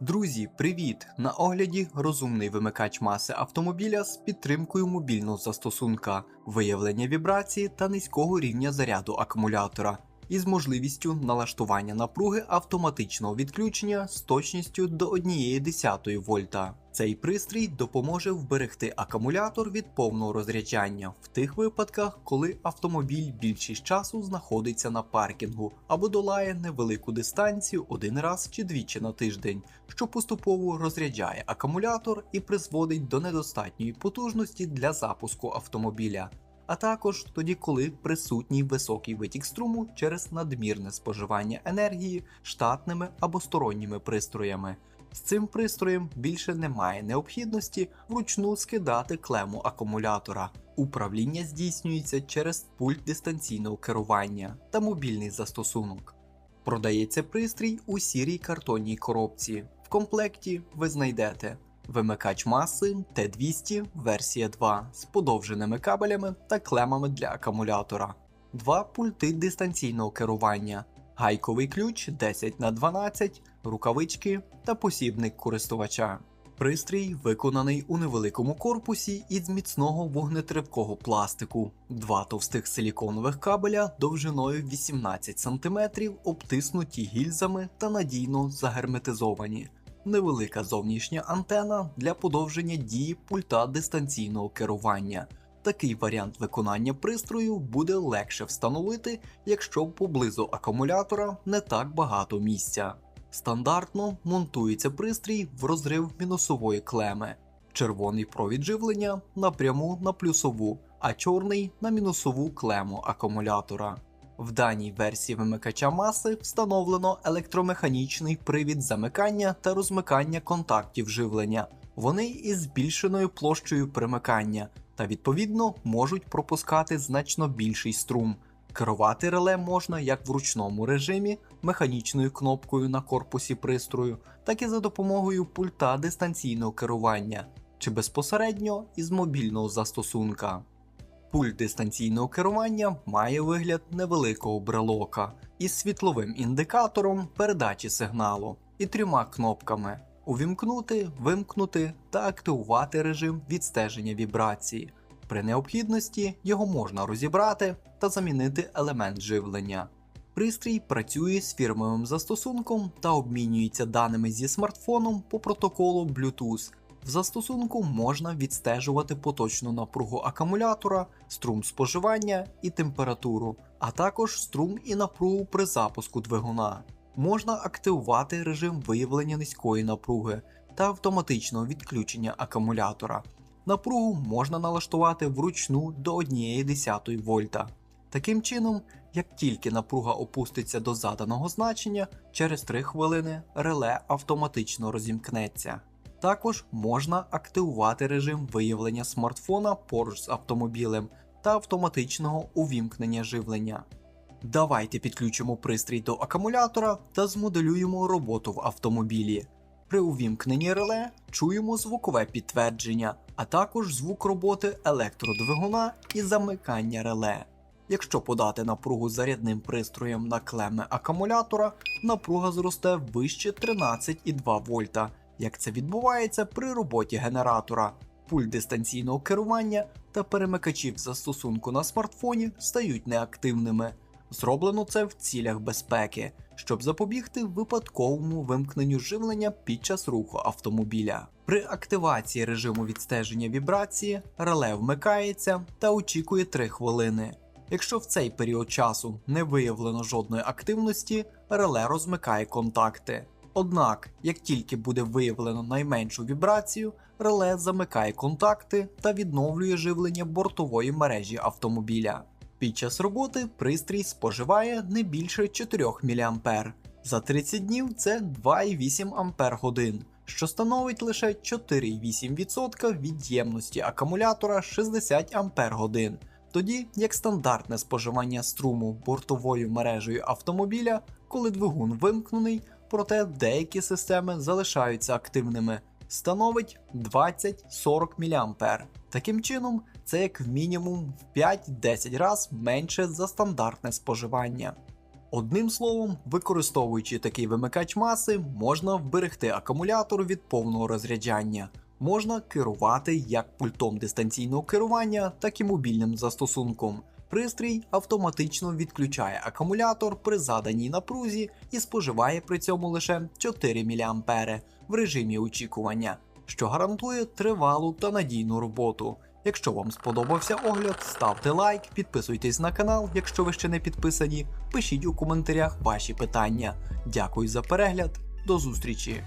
Друзі, привіт! На огляді розумний вимикач маси автомобіля з підтримкою мобільного застосунка, виявлення вібрації та низького рівня заряду акумулятора із можливістю налаштування напруги автоматичного відключення з точністю до 1,1 вольта. Цей пристрій допоможе вберегти акумулятор від повного розряджання в тих випадках, коли автомобіль більшість часу знаходиться на паркінгу або долає невелику дистанцію один раз чи двічі на тиждень, що поступово розряджає акумулятор і призводить до недостатньої потужності для запуску автомобіля. А також тоді, коли присутній високий витік струму через надмірне споживання енергії штатними або сторонніми пристроями. З цим пристроєм більше немає необхідності вручну скидати клему акумулятора. Управління здійснюється через пульт дистанційного керування та мобільний застосунок. Продається пристрій у сірій картонній коробці. В комплекті ви знайдете вимикач маси Т200 версія 2 з подовженими кабелями та клемами для акумулятора, два пульти дистанційного керування, гайковий ключ 10х12, рукавички та посібник користувача. Пристрій виконаний у невеликому корпусі із міцного вогнетривкого пластику, два товстих силіконових кабеля довжиною 18 см обтиснуті гільзами та надійно загерметизовані, невелика зовнішня антена для подовження дії пульта дистанційного керування. Такий варіант виконання пристрою буде легше встановити, якщо поблизу акумулятора не так багато місця. Стандартно монтується пристрій в розрив мінусової клеми. Червоний провід живлення напряму на плюсову, а чорний на мінусову клему акумулятора. В даній версії вимикача маси встановлено електромеханічний привід замикання та розмикання контактів живлення. Вони із збільшеною площею примикання та відповідно можуть пропускати значно більший струм. Керувати реле можна як в ручному режимі механічною кнопкою на корпусі пристрою, так і за допомогою пульта дистанційного керування чи безпосередньо із мобільного застосунка. Пульт дистанційного керування має вигляд невеликого брелока із світловим індикатором передачі сигналу і трьома кнопками: увімкнути, вимкнути та активувати режим відстеження вібрації. При необхідності його можна розібрати та замінити елемент живлення. Пристрій працює з фірмовим застосунком та обмінюється даними зі смартфоном по протоколу Bluetooth. В застосунку можна відстежувати поточну напругу акумулятора, струм споживання і температуру, а також струм і напругу при запуску двигуна. Можна активувати режим виявлення низької напруги та автоматичного відключення акумулятора. Напругу можна налаштувати вручну до 1,1 вольта. Таким чином, як тільки напруга опуститься до заданого значення, через 3 хвилини реле автоматично розімкнеться. Також можна активувати режим виявлення смартфона поруч з автомобілем та автоматичного увімкнення живлення. Давайте підключимо пристрій до акумулятора та змоделюємо роботу в автомобілі. При увімкненні реле чуємо звукове підтвердження, а також звук роботи електродвигуна і замикання реле. Якщо подати напругу зарядним пристроєм на клеми акумулятора, напруга зросте вище 13,2 вольта, як це відбувається при роботі генератора. Пульт дистанційного керування та перемикачів застосунку на смартфоні стають неактивними. Зроблено це в цілях безпеки, щоб запобігти випадковому вимкненню живлення під час руху автомобіля. При активації режиму відстеження вібрації реле вмикається та очікує 3 хвилини. Якщо в цей період часу не виявлено жодної активності, реле розмикає контакти. Однак, як тільки буде виявлено найменшу вібрацію, реле замикає контакти та відновлює живлення бортової мережі автомобіля. Під час роботи пристрій споживає не більше 4 мА. За 30 днів це 2,8 Ах, що становить лише 4,8% від ємності акумулятора 60 Ах, тоді як стандартне споживання струму бортовою мережею автомобіля, коли двигун вимкнений, проте деякі системи залишаються активними, становить 20-40 мА. Таким чином, це як мінімум в 5-10 разів менше за стандартне споживання. Одним словом, використовуючи такий вимикач маси, можна вберегти акумулятор від повного розряджання. Можна керувати як пультом дистанційного керування, так і мобільним застосунком. Пристрій автоматично відключає акумулятор при заданій напрузі і споживає при цьому лише 4 мА в режимі очікування, що гарантує тривалу та надійну роботу. Якщо вам сподобався огляд, ставте лайк, підписуйтесь на канал, якщо ви ще не підписані. Пишіть у коментарях ваші питання. Дякую за перегляд, до зустрічі!